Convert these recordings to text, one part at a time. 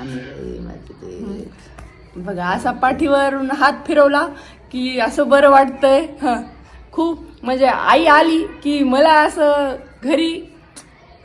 माझी ते बघा असा पाठीवरून हात फिरवला की असं बरं वाटतंय. हं. खूप म्हणजे आई आली की मला असं घरी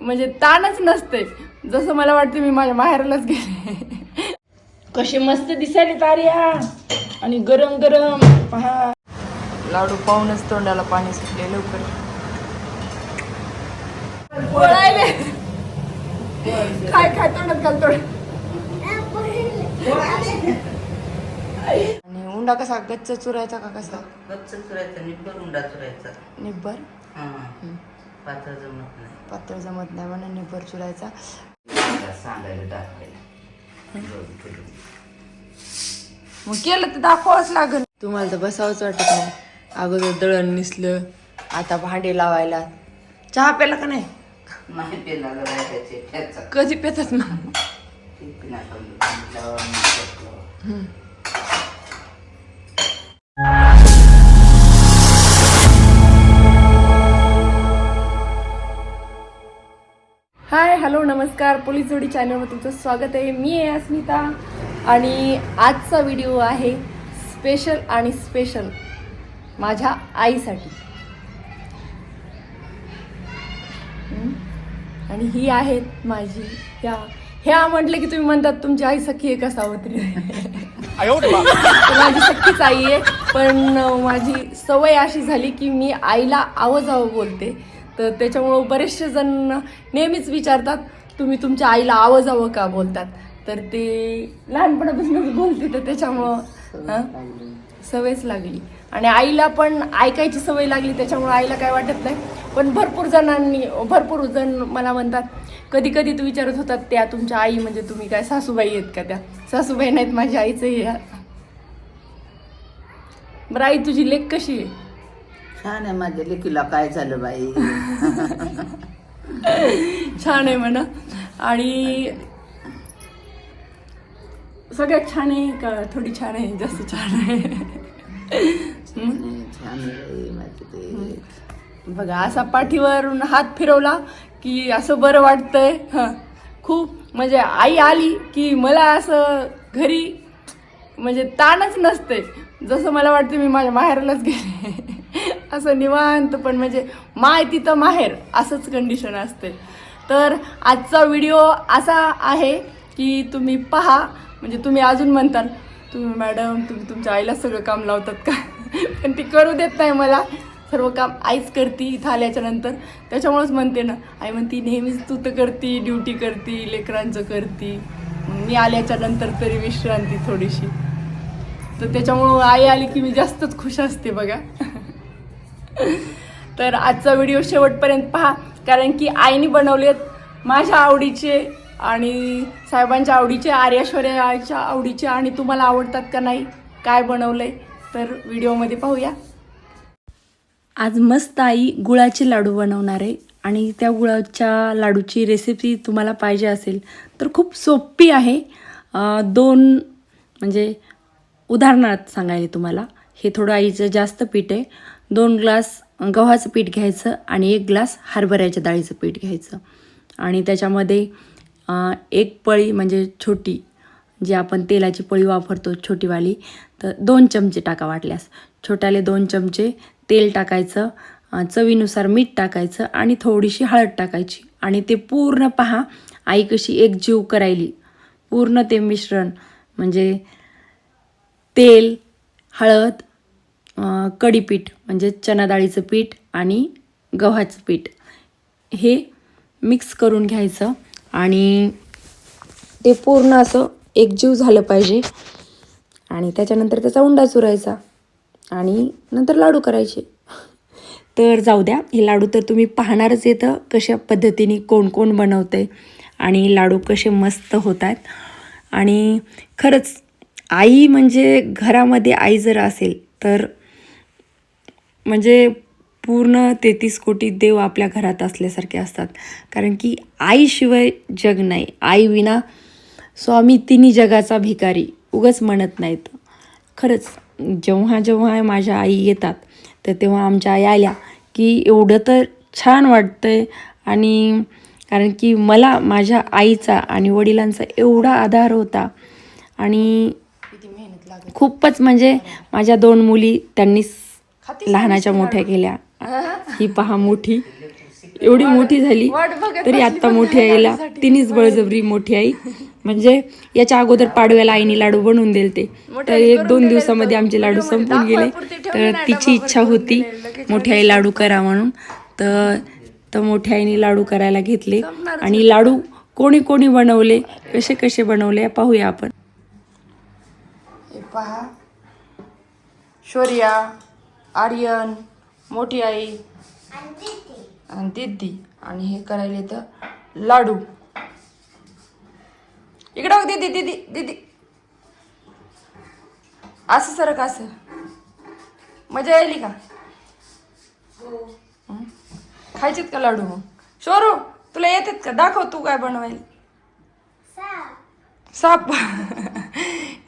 म्हणजे ताणच नसते. जसं मला वाटतं मी माझ्या माहेरालाच गेले. कसे मस्त दिसायले तारिया आणि गरम गरम पहा. लाडू पाहूनच तोंडाला पाणी सुटले लवकर. काय काय तोंडात घाल तोंड आणि उंडा कसा? गच्च चुरायचा का कसा? गच्च चुरायचा निब्बर उंडा चुरायचा. निब्बर? हा. पातळ जमत नाही. पातळ जमत नाही म्हणून निब्बर चुरायचा. सांगायला. मग केलं तर दाखवावंच लागल. तुम्हाला तर बसावंच वाटत नाही. अगोदर दळण निसलं आता भांडे लावायला. चहा प्याला का नाही? नाही कधी पेतात ना. हाय हॅलो नमस्कार. पोलीस जोडी चॅनलवर तुमचं स्वागत आहे. मी आहे अस्मिता आणि आजचा व्हिडिओ आहे स्पेशल आणि स्पेशल माझ्या आईसाठी. आणि ही आहेत माझी त्या ह्या म्हटलं की तुम्ही म्हणतात तुमची आई सखी आहे का सावत्री? तर माझी सख्खीच आई आहे. पण माझी सवय अशी झाली की मी आईला आवाजावं बोलते. तर त्याच्यामुळं बरेचसे जण नेहमीच विचारतात तुम्ही तुमच्या आईला आवाजावं का बोलतात? तर ते लहानपणापासूनच बोलते. तर त्याच्यामुळं हं? सवयच लागली. आणि आईला पण ऐकायची सवय लागली. त्याच्यामुळे आईला काय वाटत नाही. पण भरपूर जणांनी भरपूर जण मला म्हणतात कधी कधी तू विचारत होतात त्या तुमच्या आई म्हणजे तुम्ही काय सासूबाई आहेत का त्या? सासूबाई नाहीत माझ्या आईचं हे बरं आई तुझी लेख कशी आहे? छान आहे माझ्या लेकीला काय झालं बाई? छान आहे म्हणा. आणि सगळ्यात छान आहे का? थोडी छान आहे जास्त छान आहे? छान आहे बघा असा पाठीवरून हात फिरवला की असं बरं वाटतंय. हं. खूप म्हणजे आई आली की मला असं घरी म्हणजे ताणच नसते. जसं मला वाटतं मी माझ्या माहेरलाच गेले. असं निवांत पण म्हणजे माय तिथं माहेर असंच कंडिशन असते. तर आजचा व्हिडिओ असा आहे की तुम्ही पहा म्हणजे तुम्ही अजून म्हणताल तुम्ही मॅडम तुम्ही तुमच्या आईला सगळं काम लावतात का? पण ती करू देत नाही मला. सर्व काम आईच करती इथं आल्याच्यानंतर. त्याच्यामुळेच म्हणते ना आई म्हणती नेहमीच तू तर करती ड्युटी करती लेकरांचं करती. मी आल्याच्यानंतर तरी विश्रांती थोडीशी. तर त्याच्यामुळं आई आली की मी जास्तच खुश असते बघा. तर आजचा व्हिडिओ शेवटपर्यंत पहा कारण की आईने बनवलेत माझ्या आवडीचे आणि साहेबांच्या आवडीचे आर्याश्वर्याच्या आवडीचे आणि तुम्हाला आवडतात का नाही काय बनवलंय तर व्हिडिओमध्ये पाहूया. आज मस्त आई गुळाचे लाडू बनवणार आहे. आणि त्या गुळाच्या लाडूची रेसिपी तुम्हाला पाहिजे असेल तर खूप सोपी आहे. दोन म्हणजे उदाहरणार्थ सांगायला तुम्हाला. हे थोडं आईचं जास्त पीठ आहे. दोन ग्लास गव्हाचं पीठ घ्यायचं आणि एक ग्लास हरभऱ्याच्या डाळीचं पीठ घ्यायचं. आणि त्याच्यामध्ये एक पळी म्हणजे छोटी जी आपण तेलाची पळी वापरतो छोटीवाली तर दोन चमचे टाका वाटल्यास. छोट्याले दोन चमचे तेल टाकायचं चवीनुसार मीठ टाकायचं आणि थोडीशी हळद टाकायची. आणि ते पूर्ण पहा आई कशी एक जीव करायली. पूर्ण ते मिश्रण म्हणजे तेल हळद कढीपीठ म्हणजे चणाडाळीचं पीठ आणि गव्हाचं पीठ हे मिक्स करून घ्यायचं. आणि ते पूर्ण असं एकजीव झालं पाहिजे. आणि त्याच्यानंतर त्याचा उंडा चुरायचा. आणि नंतर लाडू करायचे. तर जाऊ द्या हे लाडू तर तुम्ही पाहणारच येतं कशा पद्धतीने कोण कोण बनवते आणि लाडू कसे मस्त होत आहेत आणि खरंच आई म्हणजे घरामध्ये आई जर असेल तर म्हणजे पूर्ण तेहतीस कोटी देव आपल्या घरात असल्यासारखे असतात. कारण की आईशिवाय जग नाही. आई विना स्वामी तिन्ही जगाचा भिकारी उगच म्हणत नाहीत. खरंच जेव्हा जेव्हा माझ्या आई येतात तर तेव्हा आमच्या आई आल्या की एवढं तर छान वाटतंय. आणि कारण की मला माझ्या आईचा आणि वडिलांचा एवढा आधार होता. आणि खूपच म्हणजे माझ्या दोन मुली त्यांनी लहानाच्या मोठ्या केल्या. ही पहा मोठी. एवढी मोठी झाली तरी आता मोठी आईला तिनेच बळजबरी मोठी आई. म्हणजे याच्या अगोदर पाडव्याला आईने लाडू बनवून दिले तर एक दोन दिवसामध्ये आमचे लाडू संपून गेले. तर तिची इच्छा होती मोठी आई लाडू करा म्हणून. तर तर मोठ्या आईने लाडू करायला घेतले. आणि लाडू कोणी कोणी बनवले कसे कसे बनवले पाहूया आपण. पहा. शौर्या आर्यन मोठी आई. आणि दिदी. आणि हे करायले तर लाडू. इकडं बघ दीदी दीदी दीदी असं सरक असं? मजा यायली का? हं? खायचेत का लाडू? मग शोरू तुला येतात का? दाखव तू काय बनवायला. साप.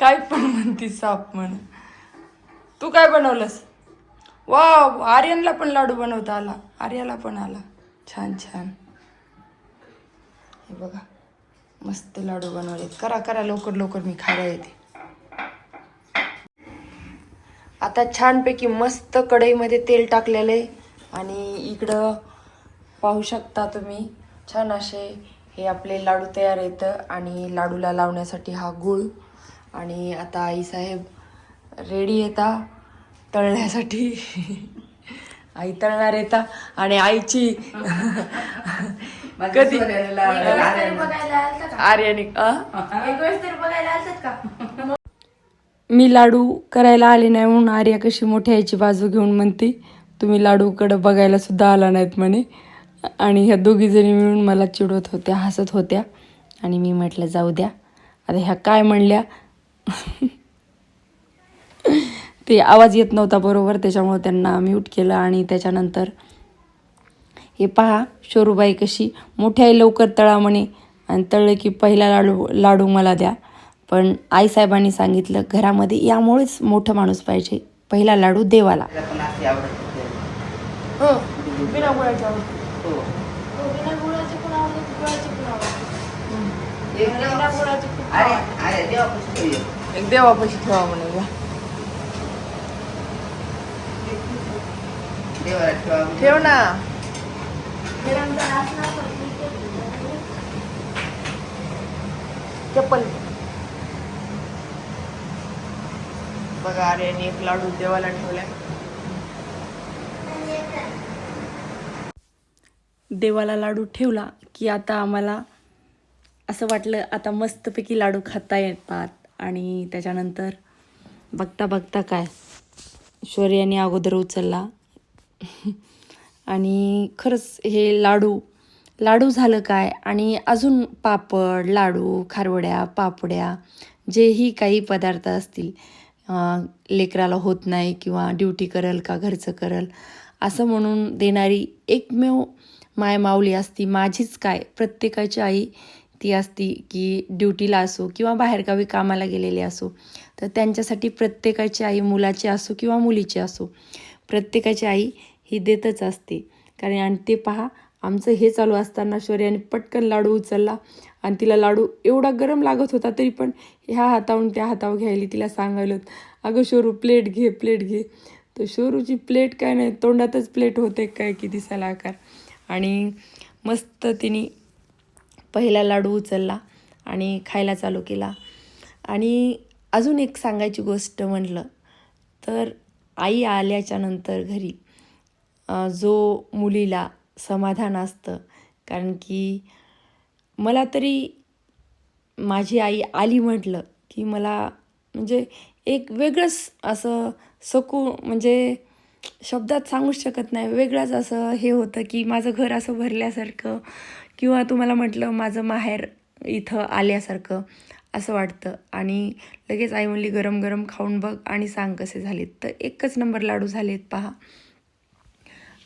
काय पण म्हणती साप म्हण. तू काय बनवलंस? वाव आर्यनला पण लाडू बनवता आला. आर्याला पण आला. छान छान. हे बघा. मस्त लाडू बनवले करा करा लवकर लवकर मी खायला येते. आता छानपैकी मस्त कढईमध्ये तेल टाकलेलं आहे आणि इकडं पाहू शकता तुम्ही छान असे हे आपले लाडू तयार येतं आणि लाडूला लावण्यासाठी हा गूळ. आणि आता आईसाहेब रेडी येता तळण्यासाठी. आई तळणार येता आणि आईची कधी आर्यनिक मी लाडू करायला आले नाही म्हणून आर्या कशी मोठ्या आईची बाजू घेऊन म्हणते तुम्ही लाडूकडं बघायला सुद्धा आला नाहीत म्हणे. आणि ह्या दोघीजणी मिळून मला चिडवत होत्या हसत होत्या. आणि मी म्हटलं जाऊ द्या. आता ह्या काय म्हणल्या? ते आवाज येत नव्हता बरोबर त्याच्यामुळे त्यांना म्यूट केलं. आणि त्याच्यानंतर हे पहा शोरूबाई कशी मोठ्या आई लवकर तळा म्हणे. आणि तळलं की पहिला लाडू लाडू मला द्या. पण आईसाहेबांनी सांगितलं घरामध्ये यामुळेच मोठं माणूस पाहिजे. पहिला लाडू देवाला. हो हो. एक देवापाशी ठेवा म्हणे ठेवा ठेव ना. चप्पल. बघा अरे एक लाडू देवाला ठेवलाय. देवाला लाडू ठेवला की आता आम्हाला असं वाटलं आता मस्तपैकी लाडू खाता येतात. आणि त्याच्यानंतर बघता बघता काय शौर्याने अगोदर उचलला. आणि खरंच हे लाडू लाडू झालं काय? आणि अजून पापड लाडू खारवड्या पापड्या जेही काही पदार्थ असतील लेकराला होत नाही किंवा ड्युटी करल का घरचं करल असं म्हणून देणारी एकमेव माय माऊली असती माझीच काय? प्रत्येकाची आई ती असती की ड्युटीला असो किंवा बाहेरगावी कामाला गेलेली असो तर त्यांच्यासाठी प्रत्येकाची आई मुलाची असो किंवा मुलीची असो प्रत्येकाची आई ही देतच असते. कारण आणि ते पहा आमचं हे चालू असताना शौर्याने पटकन लाडू उचलला आणि तिला लाडू एवढा गरम लागत होता तरी पण ह्या हातावरून त्या हातावर घ्यायली तिला सांगायला अगं शोरू प्लेट घे प्लेट घे. तर शोरूची प्लेट काय नाही तोंडातच प्लेट होते काय की दिसायला आकार. आणि मस्त तिने पहिला लाडू उचलला आणि खायला चालू केला. आणि अजून एक सांगायची गोष्ट म्हटलं तर आई आल्याच्यानंतर घरी जो मुलीला समाधान असतं. कारण की मला तरी माझी आई आली म्हटलं की मला म्हणजे एक वेगळंच असं सकू म्हणजे शब्दात सांगूच शकत नाही. वेगळंच असं हे होतं की माझं घर असं भरल्यासारखं किंवा तुम्हाला म्हटलं माझं माहेर इथं आल्यासारखं असं वाटतं. आणि लगेच आई म्हणली गरम गरम खाऊन बघ आणि सांग कसे झालेत. तर एकच नंबर लाडू झालेत पहा.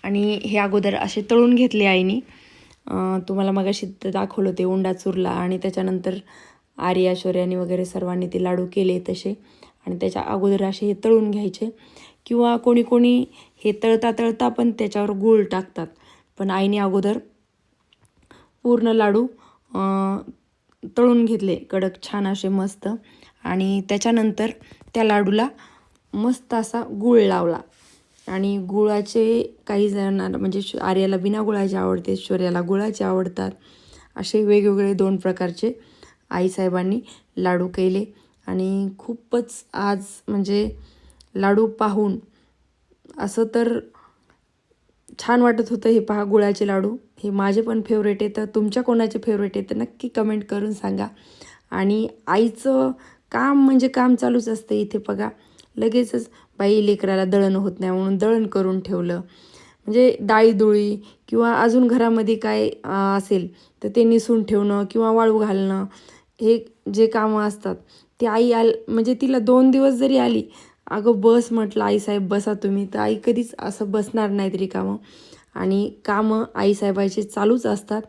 आणि हे अगोदर असे तळून घेतले आईने. तुम्हाला मग अशी दाखवलं ते उंडा चुरला आणि त्याच्यानंतर आर्या शौर्यानी वगैरे सर्वांनी ते लाडू केले तसे. आणि त्याच्या अगोदर असे हे तळून घ्यायचे. किंवा कोणी कोणी हे तळता तळता पण त्याच्यावर गूळ टाकतात. पण आईने अगोदर पूर्ण लाडू तळून घेतले. कडक छान असे मस्त. आणि त्याच्यानंतर त्या लाडूला मस्त असा गूळ लावला. आणि गुळाचे काही जणांना म्हणजे श- आर्याला बिना गुळाचे आवडते शौर्याला गुळाचे आवडतात. असे वेगवेगळे दोन प्रकारचे आईसाहेबांनी लाडू केले. आणि खूपच आज म्हणजे लाडू पाहून असं तर छान वाटत होतं हे पहा गुळाचे लाडू. हे माझे पण फेवरेट आहे तर तुमच्या कोणाचे फेवरेट आहे तर नक्की कमेंट करून सांगा. आणि आईचं काम म्हणजे काम चालूच असतं इथे बघा. लगेचच बाई लेकराला दळण होत नाही म्हणून दळण करून ठेवलं. म्हणजे डाळीदुळी किंवा अजून घरामध्ये काय असेल तर ते निसून ठेवणं किंवा वाळू घालणं हे जे कामं असतात ते आई आल म्हणजे तिला दोन दिवस जरी आली अगं बस म्हटलं आईसाहेब बसा तुम्ही. तर आई कधीच असं बसणार नाहीत रिकामं आणि कामं आईसाहेबाचे चालूच असतात.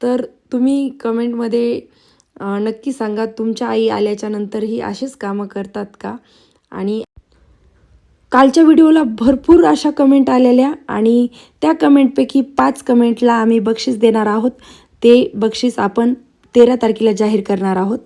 तर तुम्ही कमेंटमध्ये नक्की सांगा तुमच्या आई आल्याच्यानंतर ही असेच कामं करतात का? आणि कालच्या व्हिडिओला भरपूर अशा कमेंट आलेल्या आणि त्या कमेंटपैकी पाच कमेंटला आम्ही बक्षीस देणार आहोत. ते बक्षीस आपण तेरा तारखेला जाहीर करणार आहोत.